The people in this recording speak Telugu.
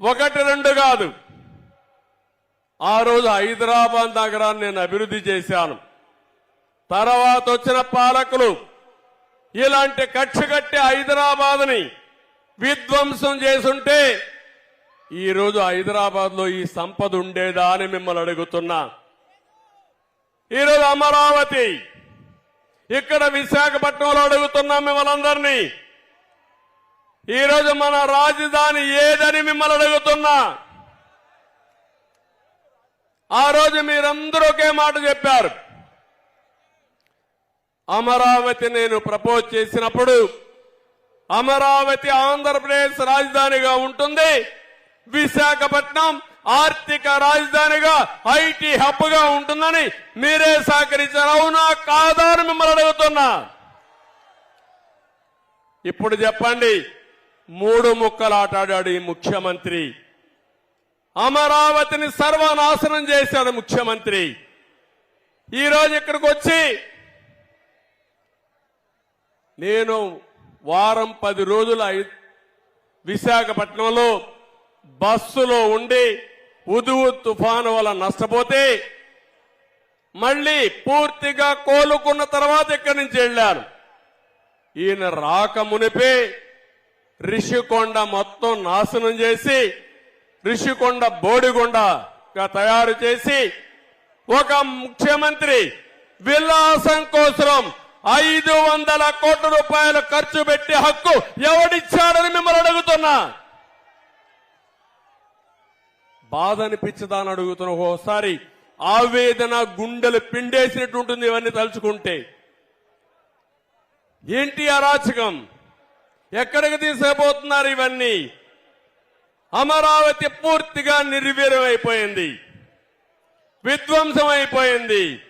ఒకటి రెండు కాదు. ఆ రోజు హైదరాబాద్ నగరాన్ని నేను అభివృద్ధి చేశాను. తర్వాత వచ్చిన పాలకులు ఇలాంటి కక్ష కట్టి హైదరాబాద్ని విధ్వంసం చేసుంటే ఈరోజు హైదరాబాద్లో ఈ సంపద ఉండేదా అని మిమ్మల్ని అడుగుతున్నా. ఈరోజు అమరావతి ఇక్కడ విశాఖపట్నంలో అడుగుతున్నా మిమ్మల్ని అందరినీ. ఈరోజు మన రాజధాని ఏదని మిమ్మల్ని అడుగుతున్నా. ఆ రోజు మీరందరూ ఒకే మాట చెప్పారు. అమరావతి నేను ప్రపోజ్ చేసినప్పుడు అమరావతి ఆంధ్రప్రదేశ్ రాజధానిగా ఉంటుంది. విశాఖపట్నం ఆర్థిక రాజధానిగా ఐటీ హబ్గా ఉంటుందని మీరే సహకరించారు. అవునా కాదా అని మిమ్మల్ని అడుగుతున్నా. ఇప్పుడు చెప్పండి. మూడు ముక్కలాటాడాడు ఈ ముఖ్యమంత్రి. అమరావతిని సర్వనాశనం చేశాడు ముఖ్యమంత్రి. ఈ రోజు ఇక్కడికి వచ్చి నేను వారం పది రోజుల విశాఖపట్నంలో బస్సులో ఉండి ఉదువు తుఫాను వల్ల నష్టపోతే మళ్ళీ పూర్తిగా కోలుకున్న తర్వాత ఇక్కడి నుంచి వెళ్ళారు ఈయన రాక మునిపే రిషికొండ మొత్తం నాశనం చేసి రిషికొండ బోడిగొండగా తయారు చేసి ఒక ముఖ్యమంత్రి విలాసం కోసం ఐదు వందల కోట్ల రూపాయలు ఖర్చు పెట్టే హక్కు ఎవడిచ్చాడని మిమ్మల్ని అడుగుతున్నా. బాధ అనిపించదా అని అడుగుతున్నా. ఒకసారి ఆవేదన గుండెలు పిండేసినట్టుంటుంది ఇవన్నీ తలుచుకుంటే. ఏంటి అరాచకం ఎక్కడికి తీసుకుపోతున్నారు ఇవన్నీ? అమరావతి పూర్తిగా నిర్వీర్యమైపోయింది. విధ్వంసం అయిపోయింది